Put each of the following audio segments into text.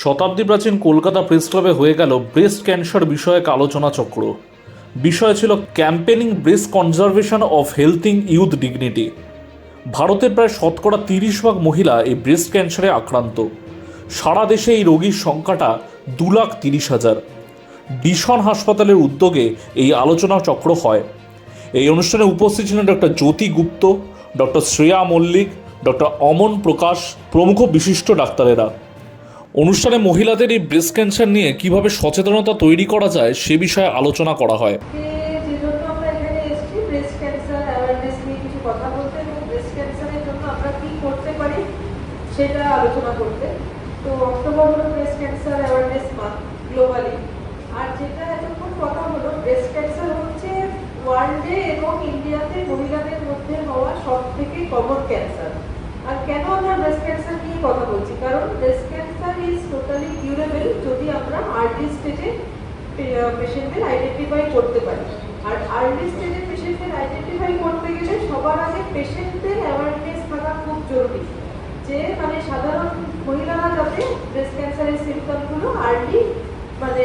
শতাব্দী প্রাচীন কলকাতা প্রেস ক্লাবে হয়ে গেল ব্রেস্ট ক্যান্সার বিষয়ক আলোচনা চক্র। বিষয় ছিল campaigning breast conservation of healthy youth dignity. ভারতের প্রায় শতকরা তিরিশ ভাগ মহিলা এই ব্রেস্ট ক্যান্সারে আক্রান্ত। সারা দেশে এই রোগীর সংখ্যাটা দু লাখ তিরিশ হাজার। ডিশন হাসপাতালের উদ্যোগে এই আলোচনা চক্র হয়। এই অনুষ্ঠানে উপস্থিত ছিলেন doctor Jyoti Gupta, doctor Shreya Mallick, doctor Aman Prakash প্রমুখ বিশিষ্ট ডাক্তারেরা। অনুষ্ঠানে মহিলাদের এই ব্রেস্ট ক্যান্সার নিয়ে কীভাবে সচেতনতা তৈরি করা যায় সে বিষয়ে আলোচনা করা হয়। সেটা আলোচনা করতে। তো অক্টোবর হলো breast cancer awareness month globally আর যেটা এতক্ষণ কথা হলো ব্রেস্ট ক্যান্সার হচ্ছে ওয়ার্ল্ডে এবং ইন্ডিয়াতে মহিলাদের মধ্যে হওয়া সব থেকে কমন ক্যান্সার আর কেন আমরা ব্রেস্ট ক্যান্সার নিয়ে কথা বলছি? কারণ breast cancer is totally curable যদি আমরা আর্লি স্টেজে পেশেন্টদের আইডেন্টিফাই করতে পারি। আর আর্লি স্টেজে পেশেন্টদের আইডেন্টিফাই করতে গেলে সবার আগে পেশেন্টদের অ্যাওয়ারনেস থাকা খুব জরুরি। যে মানে সাধারণ মহিলারা যাতে ব্রেস্ট ক্যান্সারের সিমটমগুলো আর্লি মানে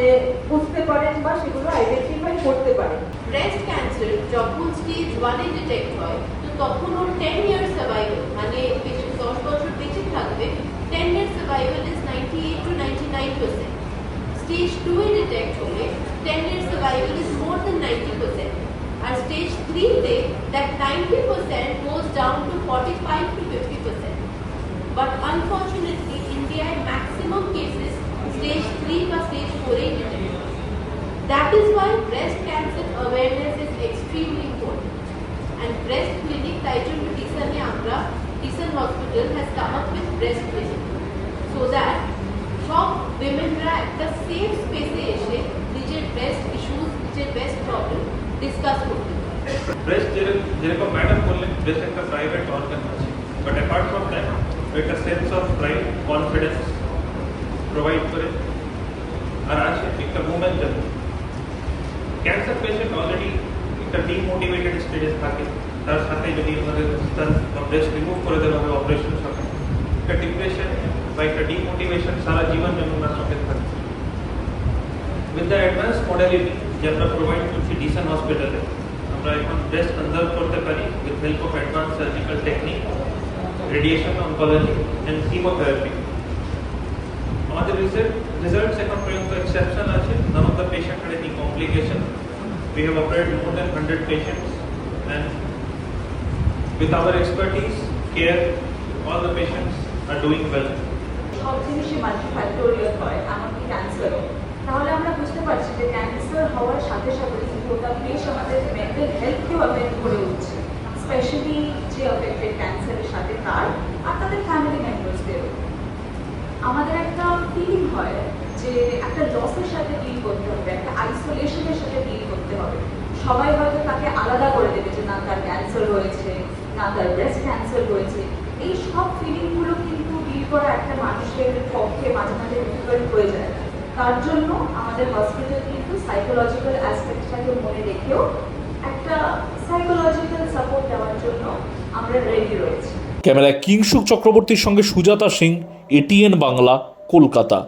বুঝতে পারেন বা সেগুলো আইডেন্টিফাই করতে পারেন। ব্রেস্ট ক্যান্সার যখন স্টেজ ওয়ানে ডিটেক্ট হয়, তো তখন ওর টেন ইয়ার সার্ভাইভাল মানে stage 2 in attack only, ten year survival is more than 90%. At stage 3 day, that 90% goes down to 45 to 50%. But unfortunately, India in maximum cases, stage 3 or stage 4 in That is why breast cancer awareness is extremely important. And breast clinic, Taichung Tison Yamra, Tison Hospital has come up with breast clinic so that সব womenরা একটা safe স্পেসে এসে নিজের breast issues নিজের breast problem discuss করতে পারে breast যেরকম madam বললেন ব্রেস্ট একটা প্রাইভেট অর্গান আছে বাট অ্যাপার্ট ফ্রম দ্যাট একটা sense of pride confidence provide করে আর আছে একটা মুভমেন্ট জন্য ক্যান্সার পেশেন্ট অলরেডি একটা ডিমোটিভেটেড স্টেজে থাকে তার সাথে যদি আমাদের তার ব্রেস্ট রিমুভ করে দেওয়া হবে অপারেশন সাথে একটা ডিপ্রেশন বা একটা ডিমোটিভেশন সারা জীবন জন্য ওনার সঙ্গে থাকে উইথ দ্য অ্যাডভান্স মডেলিটি যে আমরা প্রোভাইড করছি ডিসেন হসপিটালে আমরা এখন ব্রেস্ট কনজার্ভ করতে পারি with help of advance surgical technique radiation oncology and chemotherapy আমাদের রিসার্চ রিজাল্টস এখন পর্যন্ত এক্সেপশন আছে none of the patient had any complication we have operated more than 100 patients and with our expertise care all the patients are doing well সব জিনিসই multifactorial হয় এমনকি ক্যান্সারও তাহলে আমরা বুঝতে পারছি যে ক্যান্সার হওয়ার সাথে সাথে গোটা দেশ আমাদের মেন্টাল হেলথকেও অ্যাফেক্ট করে উঠছে স্পেশালি যে অ্যাফেক্টেড ক্যান্সারের সাথে তার আর তাদের ফ্যামিলি মেম্বার্সদেরও আমাদের একটা ফিলিং হয় যে একটা লসের সাথে ডিল করতে হবে, একটা আইসোলেশনের সাথে ডিল করতে হবে। সবাই হয়তো তাকে আলাদা করে দেবে যে না, তার ক্যান্সার হয়েছে, না, তার ব্রেস্ট ক্যান্সার হয়েছে। এই সব ফিলিংগুলো কিন্তু ডিল করা একটা মানুষের পক্ষে মাঝে মাঝে ডিফিকাল্ট হয়ে যায়। তার জন্য আমাদের হসপিটাল কিন্তু সাইকোলজিক্যাল অ্যাসপেক্টটাকে মনে রেখেও একটা সাইকোলজিক্যাল সাপোর্ট দেওয়ার জন্য আমরা রেডি রয়েছি। ক্যামেরায় কিংসুক চক্রবর্তীর সঙ্গে সুজাতা সিং এটিএন বাংলা, কলকাতা।